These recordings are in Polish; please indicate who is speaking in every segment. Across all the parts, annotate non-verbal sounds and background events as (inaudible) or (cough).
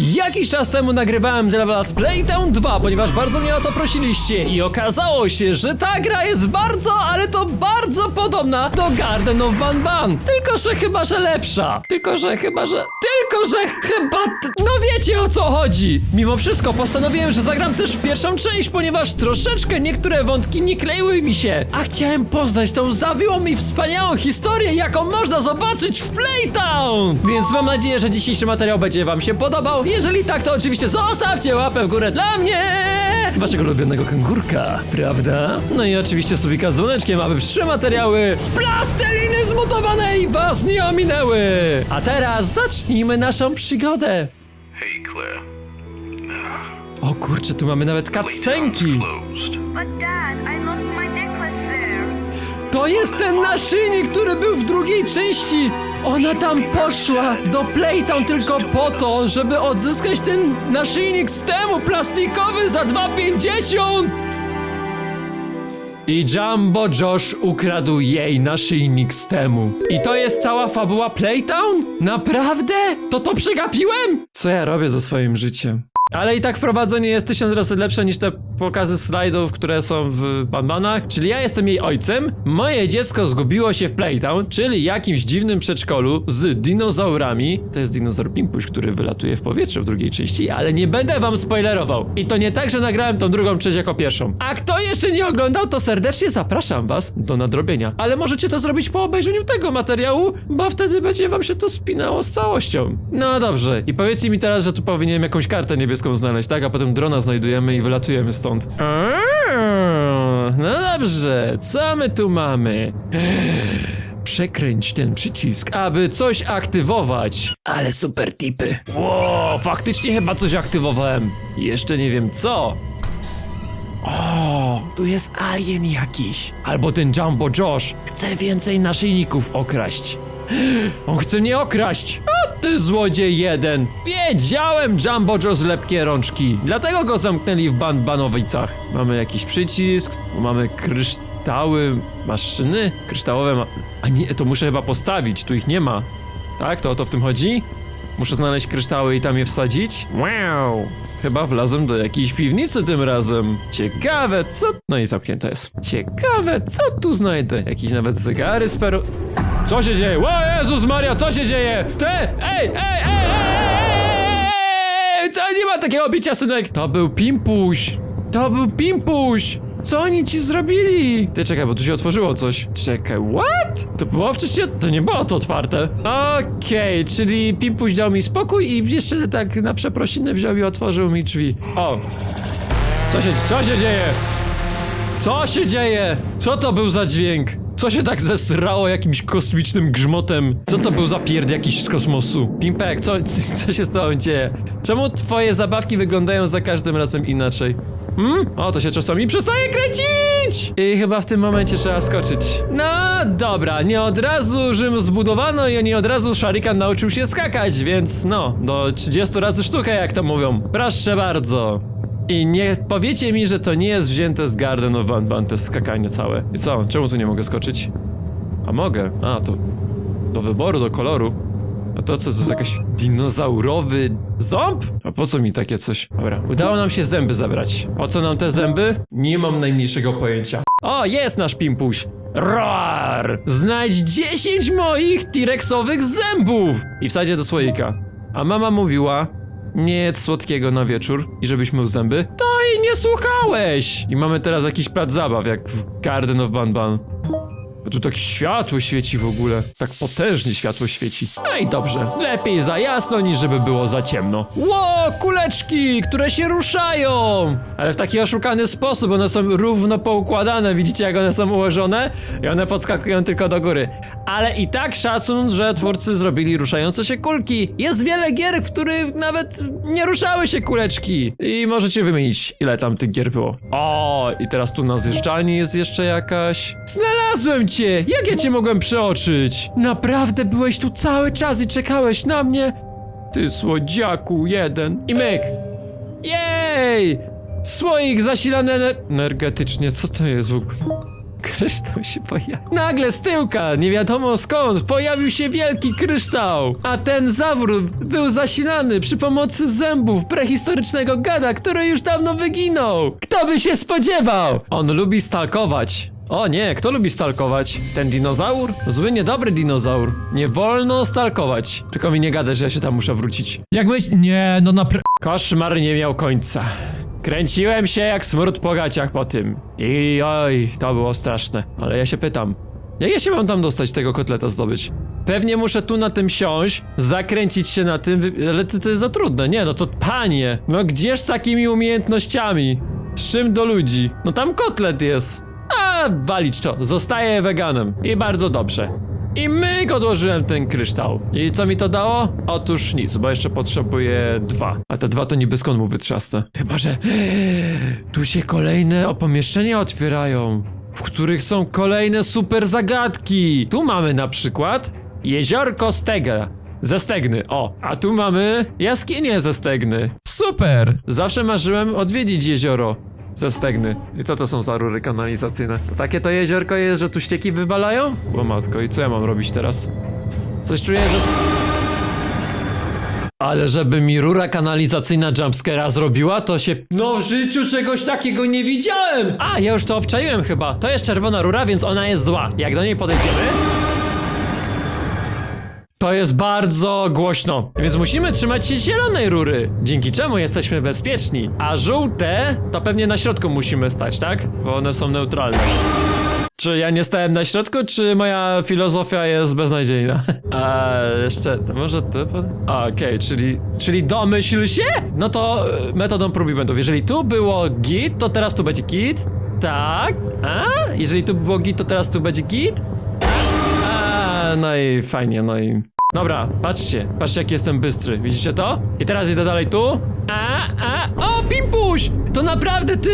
Speaker 1: Jakiś czas temu nagrywałem dla was Playtown 2, ponieważ bardzo mnie o to prosiliście i okazało się, że ta gra jest bardzo, ale to bardzo podobna do Garden of Banban. Tylko, że chyba, że lepsza. Tylko, że chyba, że... Tylko, że chyba... No wiecie o co chodzi. Mimo wszystko postanowiłem, że zagram też w pierwszą część, ponieważ troszeczkę niektóre wątki nie kleiły mi się. A chciałem poznać tą zawiłą i wspaniałą historię, jaką można zobaczyć w Playtown. Więc mam nadzieję, że dzisiejszy materiał będzie wam się podobał. Jeżeli tak, to oczywiście zostawcie łapę w górę dla mnie! Waszego ulubionego kangurka, prawda? No i oczywiście subika z dzwoneczkiem, aby przyszłe materiały z plasteliny zmutowanej was nie ominęły! A teraz zacznijmy naszą przygodę.
Speaker 2: Hey, Claire.
Speaker 1: O kurczę, tu mamy nawet cutscenki.
Speaker 2: closed.
Speaker 3: But Dad, I lost my necklace there.
Speaker 1: To jest ten naszyjnik, który był w drugiej części! Ona tam poszła do Playtown tylko po to, żeby odzyskać ten naszyjnik z temu plastikowy za 2,50! I Jumbo Josh ukradł jej naszyjnik z temu. I to jest cała fabuła Playtown? Naprawdę? To to przegapiłem? Co ja robię ze swoim życiem? Ale i tak wprowadzenie jest tysiąc razy lepsze niż te pokazy slajdów, które są w Banbanach. Czyli ja jestem jej ojcem, moje dziecko zgubiło się w Playtown, czyli jakimś dziwnym przedszkolu z dinozaurami. To jest dinozaur Pimpuś, który wylatuje w powietrze w drugiej części, ale nie będę wam spoilerował. I to nie tak, że nagrałem tą drugą część jako pierwszą. A kto jeszcze nie oglądał, to serdecznie zapraszam was do nadrobienia. Ale możecie to zrobić po obejrzeniu tego materiału, bo wtedy będzie wam się to spinało z całością. No dobrze, i powiedzcie mi teraz, że tu powinienem jakąś kartę niebieską znaleźć, tak? A potem drona znajdujemy i wylatujemy stąd. Eee, No dobrze, co my tu mamy? Przekręć ten przycisk, aby coś aktywować. Ale super tipy. Ło, faktycznie chyba coś aktywowałem. Jeszcze nie wiem co. O, tu jest alien jakiś. Albo ten Jumbo Josh chce więcej naszyjników okraść. On chce mnie okraść! A ty złodziej jeden! Wiedziałem, Jumbo Joe lepkie rączki. Dlatego go zamknęli w ban banowicach. Mamy jakiś przycisk, mamy kryształy, maszyny, kryształowe ma... A nie, to muszę chyba postawić, tu ich nie ma. Tak? To o to w tym chodzi? Muszę znaleźć kryształy i tam je wsadzić? Wow! Chyba wlazłem do jakiejś piwnicy tym razem. Ciekawe, co... No i zamknięte jest. Ciekawe, co tu znajdę? Jakieś nawet zegary z peru... Co się dzieje? O Jezus Maria, co się dzieje? Te! Ej, ej, ej, ej, ej! To nie ma takiego bicia, synek! To był Pimpuś! To był Pimpuś! Co oni ci zrobili? Ty czekaj, bo tu się otworzyło coś. Czekaj, what? To było wcześniej, to nie było to otwarte. Okej, czyli Pimpuś dał mi spokój i jeszcze tak na przeprosiny wziął i otworzył mi drzwi. O! Co się, co się dzieje? Co się dzieje? Co to był za dźwięk? Co się tak zesrało jakimś kosmicznym grzmotem? Co to był za pierd jakiś z kosmosu? Pimpek, co, co, się z tobą dzieje? Czemu twoje zabawki wyglądają za każdym razem inaczej? Hmm? O, to się czasami przestaje kręcić! I chyba w tym momencie trzeba skoczyć. No dobra, nie od razu Rzym zbudowano i nie od razu Sharikan nauczył się skakać, więc no, do 30 razy sztukę, jak to mówią. Proszę bardzo. I nie powiecie mi, że to nie jest wzięte z Garden of Banban, to skakanie całe. I co? Czemu tu nie mogę skoczyć? A mogę. A, to do wyboru, do koloru. A to co, to jest jakiś dinozaurowy ząb? A po co mi takie coś? Dobra, udało nam się zęby zabrać. Po co nam te zęby? Nie mam najmniejszego pojęcia. O, jest nasz pimpuś! Roar! Znajdź 10 moich T-Rexowych zębów! I wsadź je do słoika. A mama mówiła, nie jedz słodkiego na wieczór i żebyś mył zęby? To i nie słuchałeś! I mamy teraz jakiś plac zabaw, jak w Garden of Banban. Tu tak światło świeci w ogóle. Tak potężnie światło świeci. No i dobrze. Lepiej za jasno, niż żeby było za ciemno. Ło, kuleczki, które się ruszają! Ale w taki oszukany sposób, one są równo poukładane. Widzicie, jak one są ułożone? I one podskakują tylko do góry. Ale i tak szacun, że twórcy zrobili ruszające się kulki. Jest wiele gier, w których nawet nie ruszały się kuleczki. I możecie wymienić, ile tam tych gier było. O, i teraz tu na zjeżdżalni jest jeszcze jakaś. Znalazłem cię! Jak ja cię mogłem przeoczyć? Naprawdę byłeś tu cały czas i czekałeś na mnie? Ty słodziaku jeden. I myk. Jej! Słoik zasilany ener- energetycznie, co to jest w ogóle? Kryształ się pojawił. Nagle z tyłka, nie wiadomo skąd, pojawił się wielki kryształ. A ten zawór był zasilany przy pomocy zębów prehistorycznego gada, który już dawno wyginął. Kto by się spodziewał? On lubi stalkować. O nie, kto lubi stalkować? Ten dinozaur? Zły, niedobry dinozaur. Nie wolno stalkować. Tylko mi nie gadać, że ja się tam muszę wrócić. Jak myśl... Nie, no napra... Koszmar nie miał końca. Kręciłem się jak smród po gaciach po tym. I oj, to było straszne. Ale ja się pytam, jak ja się mam tam dostać tego kotleta zdobyć? Pewnie muszę tu na tym siąść, zakręcić się na tym, ale to, to jest za trudne. Nie, no to panie, no gdzież z takimi umiejętnościami? Z czym do ludzi? No tam kotlet jest. A, walić to, zostaję weganem. I bardzo dobrze. I myk odłożyłem ten kryształ. I co mi to dało? Otóż nic, bo jeszcze potrzebuję dwa. A te dwa to niby skąd mu wytrzasnę? Chyba, że (gasps) tu się kolejne opomieszczenia otwierają, w których są kolejne super zagadki. Tu mamy na przykład jeziorko Stega. Ze Stegny, o, a tu mamy jaskinię ze Stegny. Super! Zawsze marzyłem odwiedzić jezioro ze Stegny. I co to są za rury kanalizacyjne? To takie to jeziorko jest, że tu ścieki wywalają? O matko, i co ja mam robić teraz? Coś czuję, że... Ale żeby mi rura kanalizacyjna jumpscare'a zrobiła, to się... No w życiu czegoś takiego nie widziałem! A, ja już to obczaiłem chyba. To jest czerwona rura, więc ona jest zła. Jak do niej podejdziemy... To jest bardzo głośno, więc musimy trzymać się zielonej rury, dzięki czemu jesteśmy bezpieczni. A żółte to pewnie na środku musimy stać, tak? Bo one są neutralne. Czy ja nie stałem na środku, czy moja filozofia jest beznadziejna? (laughs) A jeszcze, to może. A, Okej, czyli, czyli domyśl się? No to y, metodą prób i błędów. Jeżeli tu było git, to teraz tu będzie git. Tak. A? Jeżeli tu było git, to teraz tu będzie git. A, no i fajnie, no i... Dobra, patrzcie, patrzcie jak jestem bystry, widzicie to? I teraz idę dalej tu. A, a, o, Pimpuś! To naprawdę ty?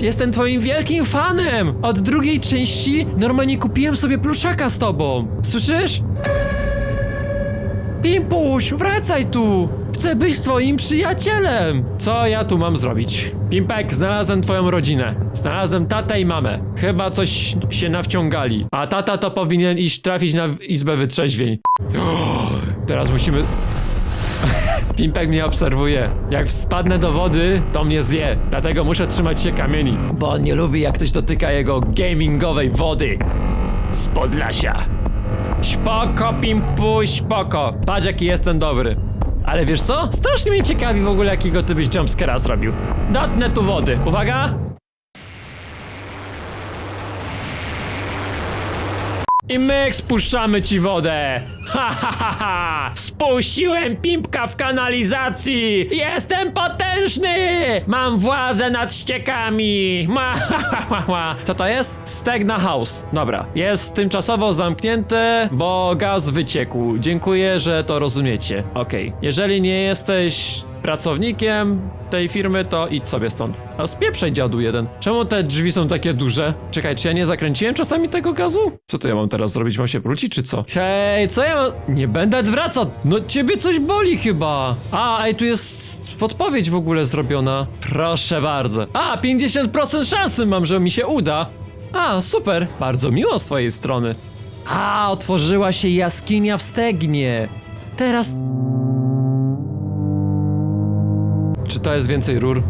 Speaker 1: Jestem twoim wielkim fanem! Od drugiej części normalnie kupiłem sobie pluszaka z tobą. Słyszysz? Pimpuś, wracaj tu! Chcę być twoim przyjacielem! Co ja tu mam zrobić? Pimpek, znalazłem twoją rodzinę. Znalazłem tatę i mamę. Chyba coś się nawciągali. A tata to powinien iść trafić na izbę wytrzeźwień. (gasps) Teraz musimy... (laughs) Pimpek mnie obserwuje. Jak spadnę do wody, to mnie zje. Dlatego muszę trzymać się kamieni. Bo on nie lubi, jak ktoś dotyka jego gamingowej wody. Z Podlasia. Spoko, Pimpu, spoko. Patrz jaki jestem dobry. Ale wiesz co? Strasznie mnie ciekawi w ogóle jakiego ty byś jumpscare'a zrobił. Dotnę tu wody. Uwaga! I myk, spuszczamy ci wodę! Ha, ha, ha, ha! Spuściłem pimpka w kanalizacji! Jestem potężny! Mam władzę nad ściekami! Ma, ha, ha, ha, ha. Co to jest? Stegna House. Dobra, jest tymczasowo zamknięte, bo gaz wyciekł. Dziękuję, że to rozumiecie. Okej, jeżeli nie jesteś pracownikiem tej firmy, to idź sobie stąd. A spieprzaj dziadu jeden. Czemu te drzwi są takie duże? Czekaj, czy ja nie zakręciłem czasami tego gazu? Co to ja mam teraz zrobić? Mam się wrócić, czy co? Hej, co ja mam... Nie będę wracał! No ciebie coś boli chyba! A, ej, tu jest podpowiedź w ogóle zrobiona. Proszę bardzo. A, 50% szansy mam, że mi się uda. A, super. Bardzo miło z twojej strony. A, otworzyła się jaskinia w Stegnie. Teraz to jest więcej rur?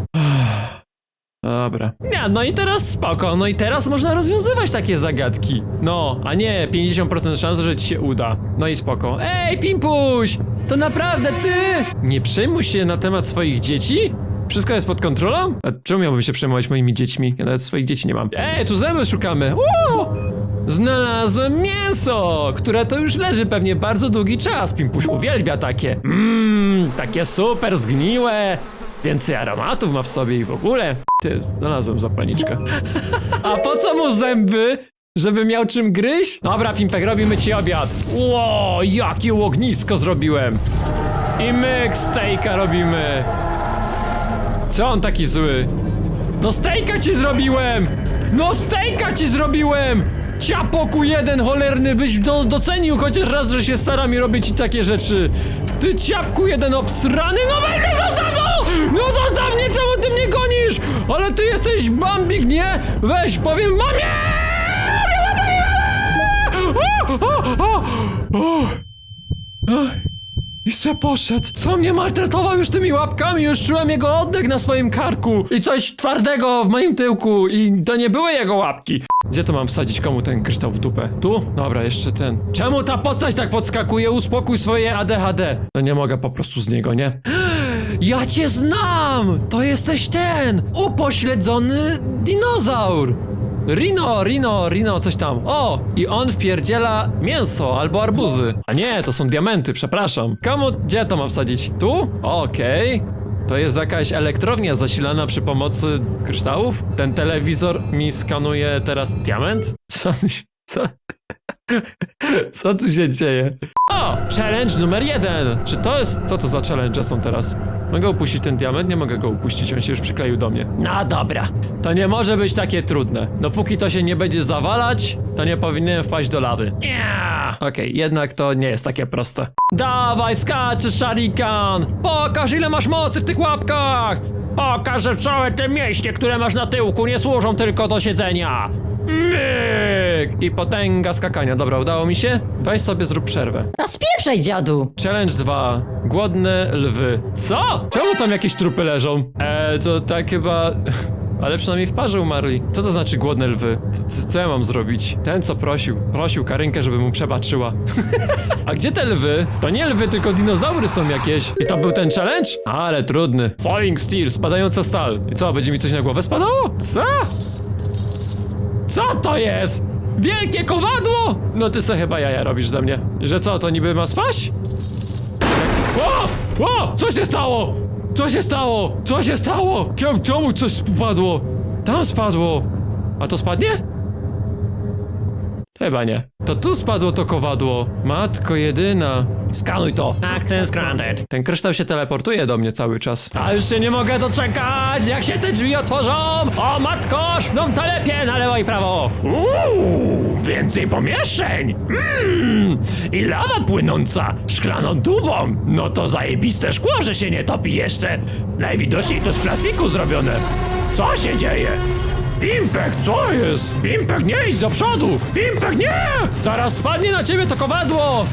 Speaker 1: (sighs) Dobra. Ja, no i teraz spoko, no i teraz można rozwiązywać takie zagadki. No, a nie 50% szans, że ci się uda. No i spoko. Ej, Pimpuś! To naprawdę ty! Nie przejmuj się na temat swoich dzieci? Wszystko jest pod kontrolą? A czemu miałbym się przejmować moimi dziećmi? Ja nawet swoich dzieci nie mam. Ej, tu zęby szukamy! Uuu! Znalazłem mięso, które to już leży pewnie bardzo długi czas. Pimpuś uwielbia takie. Mmm, takie super zgniłe. Więcej aromatów ma w sobie i w ogóle. Ty, znalazłem zapalniczkę. A po co mu zęby? Żeby miał czym gryźć? Dobra, Pimpek, robimy ci obiad. Ło, jakie ognisko zrobiłem. I myk stejka robimy. Co on taki zły? No stejka ci zrobiłem! No stejka ci zrobiłem! Ciapoku jeden cholerny byś do, docenił chociaż raz, że się staram i robię ci takie rzeczy. Ty ciapku jeden obsrany, no mnie zostaw no! Zostaw mnie, czemu ty mnie gonisz? Ale ty jesteś bambik, nie? Weź, powiem mamie! I se poszedł. Co mnie maltretował już tymi łapkami? Już czułem jego oddech na swoim karku. I coś twardego w moim tyłku. I to nie były jego łapki. Gdzie to mam wsadzić komu ten kryształ w dupę? Tu? Dobra, jeszcze ten. Czemu ta postać tak podskakuje? Uspokój swoje ADHD. No nie mogę po prostu z niego, nie? Ja cię znam! To jesteś ten! Upośledzony dinozaur! Rino, Rino, Rino, coś tam. O! I on wpierdziela mięso albo arbuzy. A nie, to są diamenty, przepraszam. Komu, gdzie to mam wsadzić? Tu? Okej. To jest jakaś elektrownia zasilana przy pomocy kryształów? Ten telewizor mi skanuje teraz diament? (laughs) Co? Co? Co tu się dzieje? O! Challenge numer jeden! Czy to jest... Co to za challenge są teraz? Mogę upuścić ten diament? Nie mogę go upuścić, on się już przykleił do mnie. No dobra. To nie może być takie trudne. Dopóki to się nie będzie zawalać, to nie powinienem wpaść do lawy. Nie. Okej, jednak to nie jest takie proste. Dawaj, skaczesz, szarikan! Pokaż, ile masz mocy w tych łapkach! Pokaż, że całe te mięśnie, które masz na tyłku, nie służą tylko do siedzenia! Myk! I potęga skakania. Dobra, udało mi się? Weź sobie zrób przerwę.
Speaker 2: A spieprzaj, dziadu!
Speaker 1: Challenge 2. Głodne lwy. Co? Czemu tam jakieś trupy leżą? Eee, to tak chyba... (laughs) Ale przynajmniej w parze umarli. Co to znaczy głodne lwy? C- c- co ja mam zrobić? Ten co prosił. Prosił Karynkę, żeby mu przebaczyła. (laughs) A gdzie te lwy? To nie lwy, tylko dinozaury są jakieś. I to był ten challenge? Ale trudny. Falling Steel, spadająca stal. I co, będzie mi coś na głowę spadało? Co? Co to jest? Wielkie kowadło? No ty se chyba jaja robisz ze mnie. Że co, to niby ma spaść? O! O! Co się stało? Co się stało? Co się stało? Czemu coś spadło? Tam spadło. A to spadnie? Chyba nie. To tu spadło to kowadło. Matko jedyna. Skanuj to. Access granted. Ten kryształ się teleportuje do mnie cały czas. A już się nie mogę doczekać, jak się te drzwi otworzą. O matko, szpną telepie na lewo i prawo. Uuu, więcej pomieszczeń. Mmm, i lawa płynąca szklaną tubą. No to zajebiste szkło, że się nie topi jeszcze. Najwidoczniej to z plastiku zrobione. Co się dzieje? Pimpek, co jest? Pimpek, nie idź do przodu! Pimpek, nie! Zaraz spadnie na ciebie to kowadło!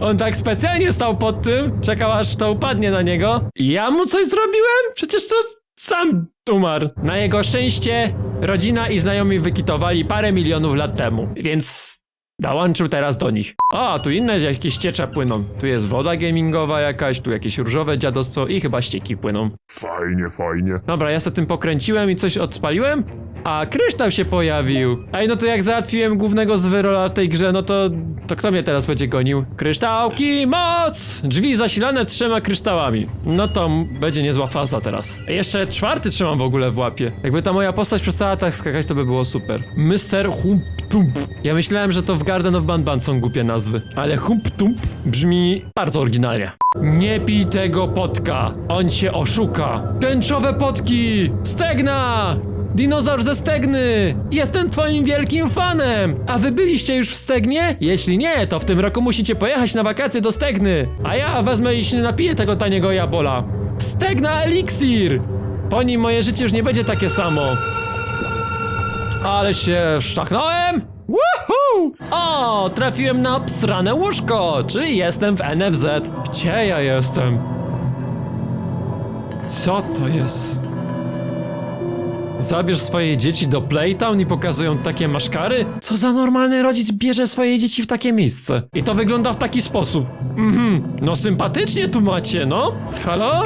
Speaker 1: (laughs) On tak specjalnie stał pod tym, czekał aż to upadnie na niego. Ja mu coś zrobiłem? Przecież to sam umarł. Na jego szczęście rodzina i znajomi wykitowali parę milionów lat temu, więc dołączył teraz do nich. A, tu inne jakieś ciecze płyną. Tu jest woda gamingowa jakaś, tu jakieś różowe dziadostwo i chyba ścieki płyną.
Speaker 4: Fajnie, fajnie.
Speaker 1: Dobra, ja se tym pokręciłem i coś odpaliłem, a kryształ się pojawił. Ej, no to jak załatwiłem głównego zwyrola w tej grze, no to, to kto mnie teraz będzie gonił? Kryształki, moc! Drzwi zasilane trzema kryształami. No to będzie niezła faza teraz. Jeszcze czwarty trzymam w ogóle w łapie. Jakby ta moja postać przestała tak skakać, to by było super. Mr. Hump Tump. Ja myślałem, że to w Garden of Banban są głupie nazwy, ale Hump Tump brzmi bardzo oryginalnie. Nie pij tego potka, on cię oszuka. Tęczowe potki! Stegna! Dinozaur ze Stegny! Jestem twoim wielkim fanem! A wy byliście już w Stegnie? Jeśli nie, to w tym roku musicie pojechać na wakacje do Stegny. A ja wezmę i się napiję tego taniego jabola. Stegna Elixir! Po nim moje życie już nie będzie takie samo. Ale się sztachnąłem! Woohoo! O, trafiłem na psrane łóżko, czyli jestem w NFZ. Gdzie ja jestem? Co to jest? Zabierz swoje dzieci do Playtown i pokazują takie maszkary? Co za normalny rodzic bierze swoje dzieci w takie miejsce? I to wygląda w taki sposób. Mhm, no sympatycznie tu macie, no? Halo?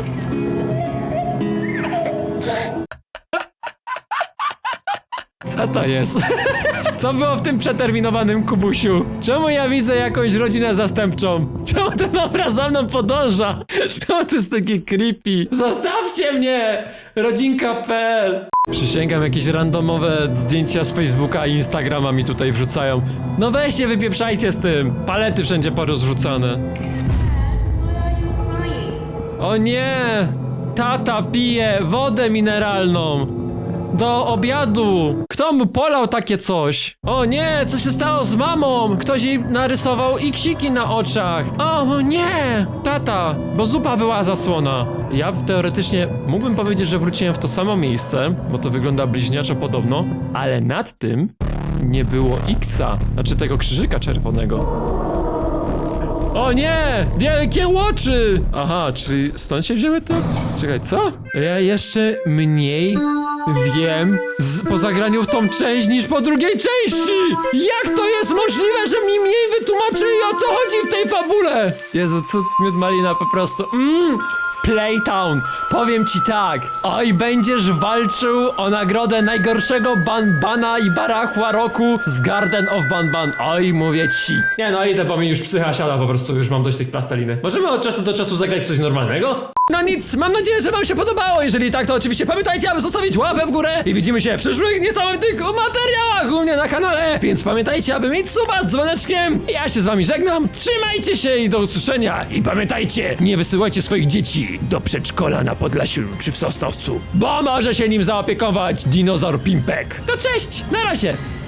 Speaker 1: Co to jest? Co było w tym przeterminowanym kubusiu? Czemu ja widzę jakąś rodzinę zastępczą? Czemu ten obraz za mną podąża? Czemu to jest takie creepy? Zostawcie mnie! Rodzinka.pl Przysięgam, jakieś randomowe zdjęcia z Facebooka i Instagrama mi tutaj wrzucają. No weźcie, wypieprzajcie z tym! Palety wszędzie porozrzucane. O nie! Tata pije wodę mineralną! Do obiadu! Kto mu polał takie coś? O nie, co się stało z mamą? Ktoś jej narysował iksiki na oczach. O nie! Tata, bo zupa była zasłona. Ja teoretycznie mógłbym powiedzieć, że wróciłem w to samo miejsce, bo to wygląda bliźniaczo podobno, ale nad tym nie było Xa, znaczy tego krzyżyka czerwonego. O nie! Wielkie łoczy! Aha, czyli stąd się wzięły te... Czekaj, co? Ja jeszcze mniej wiem z, po zagraniu w tą część niż po drugiej części! Jak to jest możliwe, że mi mniej wytłumaczyli o co chodzi w tej fabule? Jezu, cud miód malina po prostu. Mmm! Playtown, powiem ci tak, oj będziesz walczył o nagrodę najgorszego banbana i barachła roku z Garden of Banban, oj mówię ci. Nie no idę, bo mi już psycha siada po prostu, już mam dość tych plasteliny. Możemy od czasu do czasu zagrać coś normalnego? No nic, mam nadzieję, że wam się podobało, jeżeli tak to oczywiście pamiętajcie, aby zostawić łapę w górę i widzimy się w przyszłych niesamowitych materiałach u mnie na kanale, więc pamiętajcie, aby mieć suba z dzwoneczkiem. Ja się z wami żegnam, trzymajcie się i do usłyszenia i pamiętajcie, nie wysyłajcie swoich dzieci do przedszkola na Podlasiu czy w Sosnowcu, bo może się nim zaopiekować dinozaur Pimpek. To cześć, na razie!